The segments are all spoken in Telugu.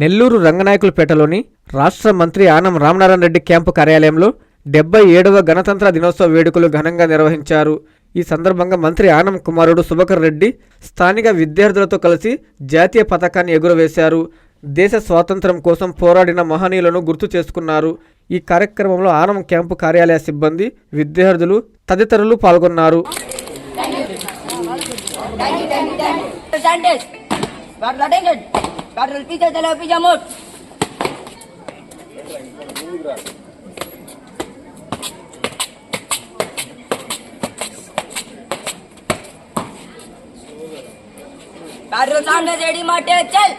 నెల్లూరు రంగనాయకులపేటలోని రాష్ట్ర మంత్రి ఆనం రామనారాయణ రెడ్డి క్యాంపు కార్యాలయంలో డెబ్బై ఏడవ గణతంత్ర దినోత్సవ వేడుకలు ఘనంగా నిర్వహించారు. ఈ సందర్భంగా మంత్రి ఆనం కుమారుడు సుభకర్ రెడ్డి స్థానిక విద్యార్థులతో కలిసి జాతీయ పతాకాన్ని ఎగురవేశారు. దేశ స్వాతంత్ర్యం కోసం పోరాడిన మహనీయులను గుర్తు చేసుకున్నారు. ఈ కార్యక్రమంలో ఆనం క్యాంపు కార్యాలయ సిబ్బంది విద్యార్థులు తదితరులు పాల్గొన్నారు. Darul pijat dalam pijamut. Darul sana jadi mati cel.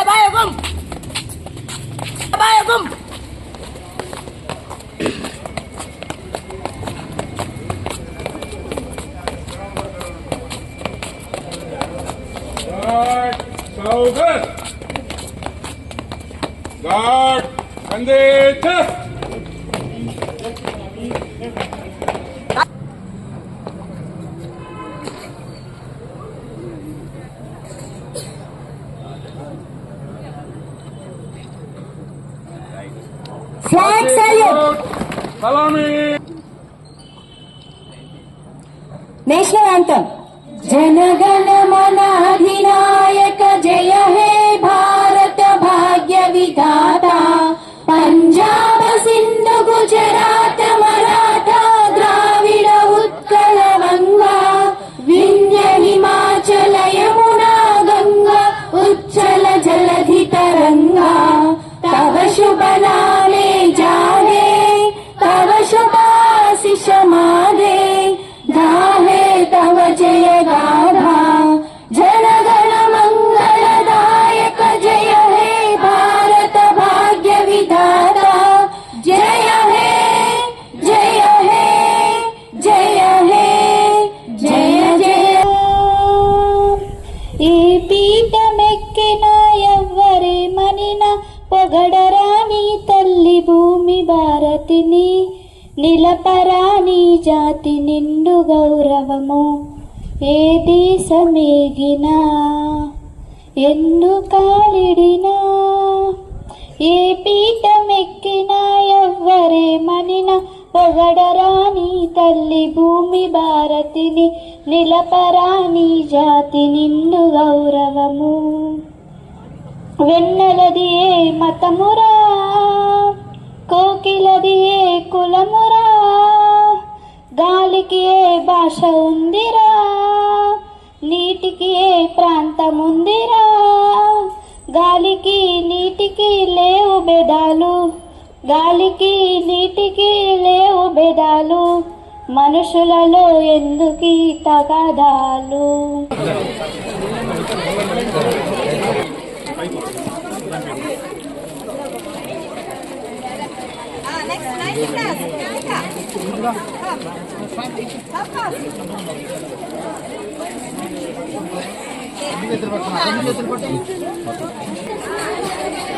அபாயகும் அபாயகும் God, Sandesh. स्वागत सहयोग सलामी नेशनल एंथम जनगण मन अधिनायक जय हे भारत भाग्य विधाता। पंजाब सिंधु गुजरात భారతిని నిలపరాని జాతి నిండు గౌరవము. ఏ దేశమేగినా ఎన్ను కాలిడినా ఏ పీఠమెక్కినా ఎవ్వరే మనిన. పొగడరాని తల్లి భూమి భారతిని నిలపరాని జాతి నిండు గౌరవము. వెన్నెలది ఏ మతమురా కోకిలది ఏ కులమురా? గాలికి ఏ భాష ఉందిరా? నీటికి ఏ ప్రాంతం ఉందిరా గాలికి నీటికి లేవు భేదాలు గాలికి నీటికి లేవు భేదాలు మనుషులలో ఎందుకీ తగాదాలు? Thank you.